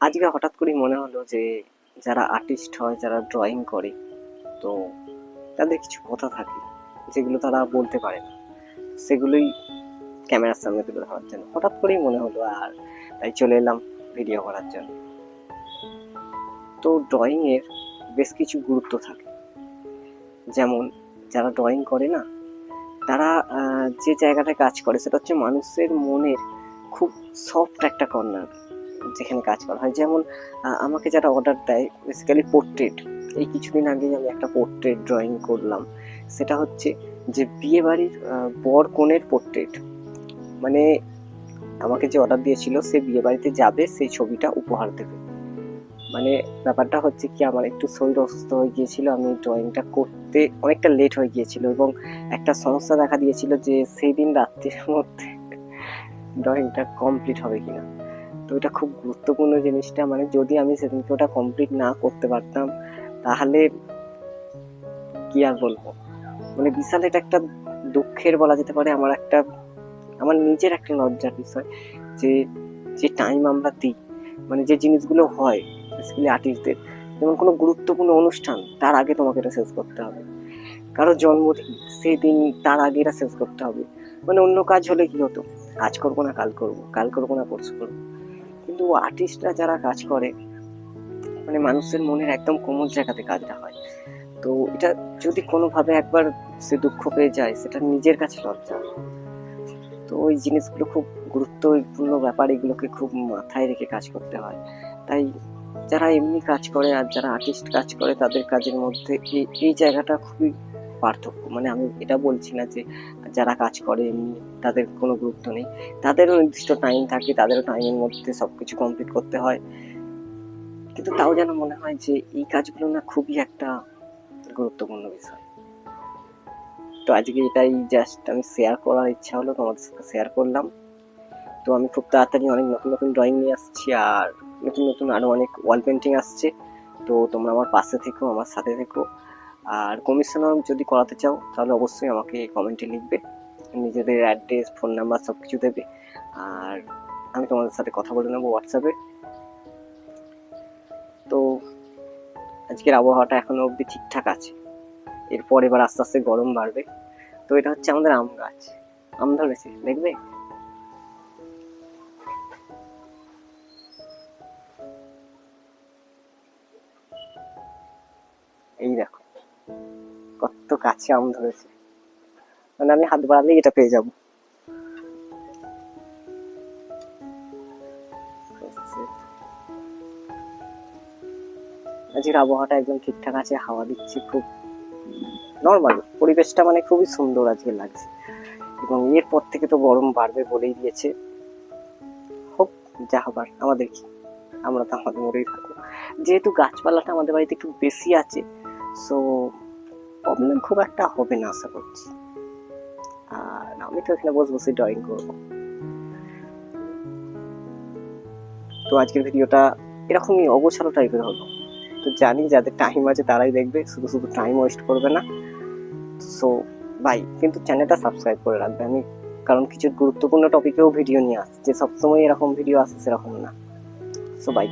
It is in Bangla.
আজকে হঠাৎ করেই মনে হলো যে যারা আর্টিস্ট হয়, যারা ড্রয়িং করে, তো তাদের কিছু কথা থাকে যেগুলো তারা বলতে পারে না। সেগুলোই ক্যামেরার সামনে তুলে ধরার জন্য। হঠাৎ করেই মনে হলো, আর তাই চলে এলাম ভিডিও করার জন্য। তো ড্রয়িংয়ের বেশ কিছু গুরুত্ব থাকে। যেমন, যারা ড্রয়িং করে না, তারা যে জায়গাটায় কাজ করে, সেটা হচ্ছে মানুষের মনের খুব সফট একটা কর্নার যেখানে কাজ করা হয়। যেমন আমাকে যারা অর্ডার দেয় বেসিক্যালি পোর্ট্রেট এই কিছুদিন আগেই আমি একটা পোর্ট্রেট ড্রয়িং করলাম। সেটা হচ্ছে যে বিয়ে বাড়ির বর কনের পোর্ট্রেট মানে আমাকে যে অর্ডার দিয়েছিল, সে বিয়ে বাড়িতে যাবে, সেই ছবিটা উপহার দেবে। মানে ব্যাপারটা হচ্ছে কি, আমার একটু শরীর অসুস্থ হয়ে গিয়েছিল, আমি ড্রয়িংটা করতে অনেকটা লেট হয়ে গিয়েছিল এবং একটা সমস্যা দেখা দিয়েছিল যে, সেই দিন রাত্রির মধ্যে ড্রয়িংটা কমপ্লিট হবে কিনা। তো এটা খুব গুরুত্বপূর্ণ জিনিসটা। মানে যদি আমি সেদিনকে ওটা কমপ্লিট না করতে পারতাম, তাহলে কি আর বলব? মানে বিশাল এটা একটা দুঃখের বলা যেতে পারে, আমার একটা, আমার নিজের একটা লজ্জার বিষয় যে যে টাইম আমরা দিই। মানে যে জিনিসগুলো হয় আর্টিস্টদের যেমন কোনো গুরুত্বপূর্ণ অনুষ্ঠান, তার আগে তোমাকে এটা শেষ করতে হবে। কারও জন্মদিন সেই দিন তার আগে এটা শেষ করতে হবে। মানে অন্য কাজ হলে কি হতো? আজ করব না, কাল করব কাল করব না, পরশু করব। কিন্তু আর্টিস্টরা যারা কাজ করে মানে মানুষের মনের একদম কোমল জায়গাতে কাজটা হয়। তো এটা যদি কোনোভাবে একবার সে দুঃখ পেয়ে যায়, সেটা নিজের কাছে লজ্জা। তো ওই জিনিসগুলো খুব গুরুত্বপূর্ণ ব্যাপার, এগুলোকে খুব মাথায় রেখে কাজ করতে হয়। তাই যারা এমনি কাজ করে আর যারা আর্টিস্ট কাজ করে, তাদের কাজের মধ্যে এই জায়গাটা খুবই পার্থক্য। মানে আমি এটা বলছি না যে যারা কাজ করে, এমনি তাদের কোনো গুরুত্ব নেই। তাদেরও নির্দিষ্ট টাইম থাকে, তাদেরও টাইমের মধ্যে সব কিছু কমপ্লিট করতে হয়। কিন্তু তাও যেন মনে হয় যে এই কাজগুলো না খুবই একটা গুরুত্বপূর্ণ বিষয়। তো আজকে এটাই জাস্ট আমি শেয়ার করার ইচ্ছা হলো, তোমাদের সাথে শেয়ার করলাম। তো আমি খুব তাড়াতাড়ি অনেক নতুন নতুন ড্রয়িং নিয়ে আসছি আর নতুন নতুন আরও অনেক ওয়াল পেন্টিং আসছে। তো তোমরা আমার পাশে থেকো, আমার সাথে থেকো। আর কমিশনার যদি করাতে চাও, তাহলে অবশ্যই আমাকে কমেন্টে লিখবে। নিজেদের অ্যাড্রেস ফোন নাম্বার সব কিছু দেবে। আর আমি তোমাদের সাথে কথা বলে নেব হোয়াটসঅ্যাপে তো আজকের আবহাওয়াটা এখনও অবধি ঠিকঠাক আছে। এরপর এবার আস্তে আস্তে গরম বাড়বে। তো এটা হচ্ছে আমাদের আম গাছ। আম ধরেছে দেখবে? এই দেখো। কাছে আম ধরেছে। মানে আমি হাত বাড়ালেই এটা পেয়ে যাব। আজকের আবহাওয়াটা একদম ঠিকঠাক আছে, হাওয়া দিচ্ছে খুব নর্মাল পরিবেশটা মানে খুবই সুন্দর আজকে লাগছে। এবং এরপর থেকে তো গরম বাড়বে বলেই দিয়েছে। হোক, যা হবার, আমাদের কি? আমরা তো আমাদের মরেই থাকব। যেহেতু গাছপালাটা আমাদের বাড়িতে একটু বেশি আছে সো প্রবলেম খুব একটা হবে না, আশা করছি। আর আমি তো এখানে বসে বসে ড্রয়িং করব। তো আজকের ভিডিওটা এরকমই অগোছালো টাইপের হলো। তো জানি যাদের টাইম আছে তারাই দেখবে, শুধু শুধু টাইম ওয়েস্ট করবে না। সো বাই কিন্তু চ্যানেলটা সাবস্ক্রাইব করে রাখবে আমি। কারণ কিছু গুরুত্বপূর্ণ টপিকেও ভিডিও নিয়ে আসছে। সবসময় এরকম ভিডিও আসে সেরকম না। So by